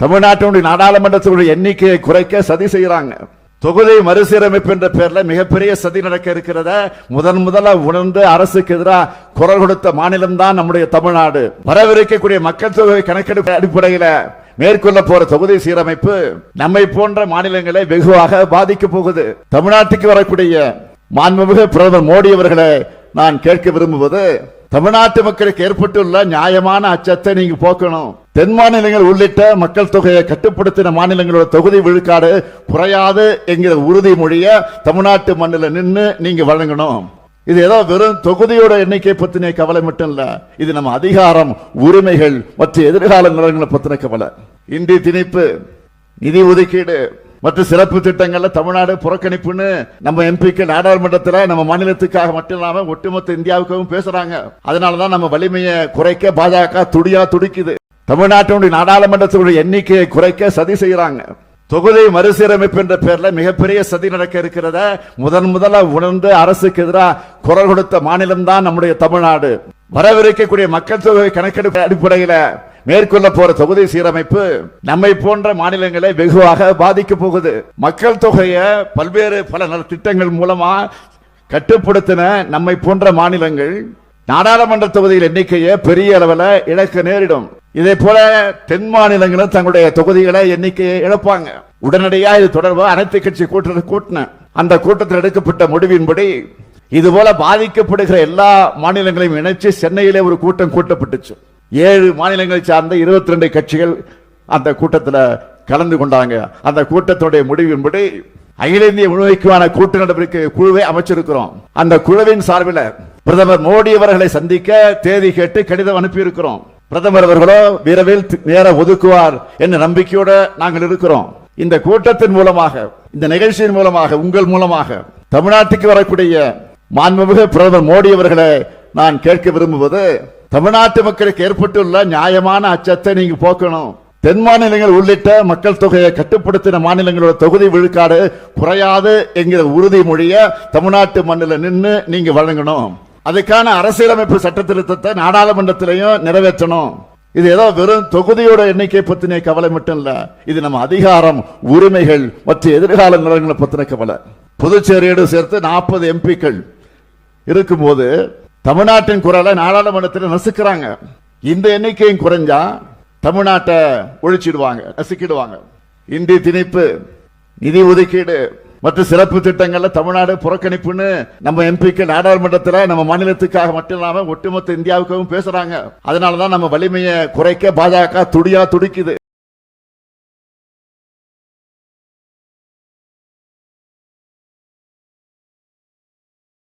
தமிழ்நாட்டினுடைய நாடாளுமன்றத்தினுடைய எண்ணிக்கையை குறைக்க சதி செய்யறாங்க தொகுதி மறுசீரமைப்பு என்ற பெயரில் மிகப்பெரிய சதி நடக்க இருக்கிறத முதன் முதலாக உணர்ந்து அரசுக்கு எதிராக குரல் கொடுத்த மாநிலம் தான் நம்முடைய தமிழ்நாடு. வரவிருக்கக்கூடிய மக்கள் தொகை கணக்கெடுப்பு அடிப்படையில் மேற்கொள்ள போற தொகுதி சீரமைப்பு நம்மை போன்ற மாநிலங்களை வெகுவாக பாதிக்க போகுது. தமிழ்நாட்டுக்கு வரக்கூடிய மாண்புமிகு பிரதமர் மோடி அவர்களை நான் கேட்க விரும்புவது தமிழ்நாட்டு மக்களுக்கு ஏற்பட்டுள்ள நியாயமான அச்சத்தை நீங்க போக்கணும். தென் மாநிலங்கள் உள்ளிட்ட மக்கள் தொகையை கட்டுப்படுத்தின மாநிலங்களோட தொகுதி விழுக்காடு குறையாது என்கிற உறுதிமொழிய தமிழ்நாட்டு மண்ணில் நின்று நீங்க வழங்கணும். இது ஏதோ வெறும் தொகுதியோட எண்ணிக்கை பத்தின கவலை மட்டும் இல்ல. இது நம்ம அதிகாரம் உரிமைகள் மற்றும் எதிர்கால நிலங்களை பத்தின கவலை. இந்தி திணிப்பு நிதி ஒதுக்கீடு மற்ற சிறப்பு திட்டங்கள்ல தமிழ்நாடு புறக்கணிப்புன்னு நம்ம எம்பிக்கு நாடாளுமன்றத்தில் நம்ம மாநிலத்துக்காக மட்டும் இல்லாம ஒட்டுமொத்த இந்தியாவுக்காகவும் பேசுறாங்க. அதனாலதான் நம்ம வலிமையை குறைக்க பாஜக துடியா துடிக்குது. தமிழ்நாட்டினுடைய நாடாளுமன்றத்தினுடைய எண்ணிக்கையை குறைக்க சதி செய்கிறாங்க தொகுதி மறுசீரமைப்பு என்ற பெயரில் மிகப்பெரிய சதி நடக்க இருக்கிறத முதன் முதலாக உணர்ந்து அரசுக்கு எதிராக குரல் கொடுத்த மாநிலம் தான் நம்முடைய தமிழ்நாடு. வரவிருக்கக்கூடிய மக்கள் தொகை கணக்கெடுப்பு அடிப்படையில் மேற்கொள்ள போற தொகுதி சீரமைப்பு நம்மை போன்ற மாநிலங்களை வெகுவாக பாதிக்க போகுது. மக்கள் தொகையை பல்வேறு பல திட்டங்கள் மூலமா கட்டுப்படுத்தின நம்மை போன்ற மாநிலங்கள் நாடாளுமன்ற தொகுதியில் எண்ணிக்கையை பெரிய அளவில் இழக்க நேரிடும். இதே போல தென் மாநிலங்களும் தங்களுடைய தொகுதிகளை எண்ணிக்கையை இழப்பாங்க. உடனடியாக இது தொடர்பாக அனைத்து கட்சி கூட்டத்தை கூட்டின. அந்த கூட்டத்தில் எடுக்கப்பட்ட முடிவின்படி இதுபோல பாதிக்கப்படுகிற எல்லா மாநிலங்களையும் இணைச்சு சென்னையிலே ஒரு கூட்டம் கூட்டப்பட்டுச்சு. ஏழு மாநிலங்களை சார்ந்த இருபத்தி ரெண்டு கட்சிகள் அந்த கூட்டத்தில் கலந்து கொண்டாங்க. அந்த கூட்டத்துடைய முடிவின்படி அகில இந்திய முழுமைக்குமான கூட்டு நடவடிக்கை குழுவை அமைச்சிருக்கிறோம். அந்த குழுவின் சார்பில் பிரதமர் மோடி அவர்களை சந்திக்க தேதி கேட்டு கடிதம் அனுப்பியிருக்கிறோம். பிரதமர் அவர்களோ விரைவில் நேர ஒதுக்குவார் என்ற நம்பிக்கையோட நாங்கள் இருக்கிறோம். இந்த கூட்டத்தின் மூலமாக இந்த நிகழ்ச்சியின் மூலமாக உங்கள் மூலமாக தமிழ்நாட்டுக்கு வரக்கூடிய மாண்புமிகு பிரதமர் மோடி அவர்களை நான் கேட்க விரும்புவது தமிழ்நாட்டு மக்களுக்கு ஏற்பட்டுள்ள நியாயமான அச்சத்தை நீங்க போக்கணும். தென் மாநிலங்கள் உள்ளிட்ட மக்கள் தொகையை கட்டுப்படுத்தின மாநிலங்களோட தொகுதி விழுக்காடு குறையாது என்கிற உறுதிமொழிய தமிழ்நாட்டு மண்ணில் நின்று நீங்க வழங்கணும். அதுக்கான அரசியலமைப்பு சட்ட திருத்தத்தை நாடாளுமன்றத்திலையும் நிறைவேற்றணும். இது ஏதோ வெறும் தொகுதியோட எண்ணிக்கை பத்தின கவலை மட்டும் இல்ல. இது நம்ம அதிகாரம் உரிமைகள் மற்றும் எதிர்கால நிலங்களை பத்தின கவலை. புதுச்சேரியோடு சேர்த்து நாற்பது எம்பிக்கள் இருக்கும்போது தமிழ்நாட்டின் குரலை நாடாளுமன்றத்தில் நசுக்கிறாங்க. இந்த எண்ணிக்கையும் குறைஞ்சா தமிழ்நாட்டை ஒழிச்சிடுவாங்க நசுக்கிடுவாங்க. இந்தி திணிப்பு நிதி ஒதுக்கீடு மற்ற சிறப்பு திட்டங்கள்ல தமிழ்நாடு புறக்கணிப்புன்னு நம்ம எம்பிக்கு நாடாளுமன்றத்தில் நம்ம மாநிலத்துக்காக மட்டும் இல்லாம ஒட்டுமொத்த இந்தியாவுக்காகவும் பேசுறாங்க. அதனாலதான் நம்ம வலிமையை குறைக்க பாஜக துடியா துடிக்குது.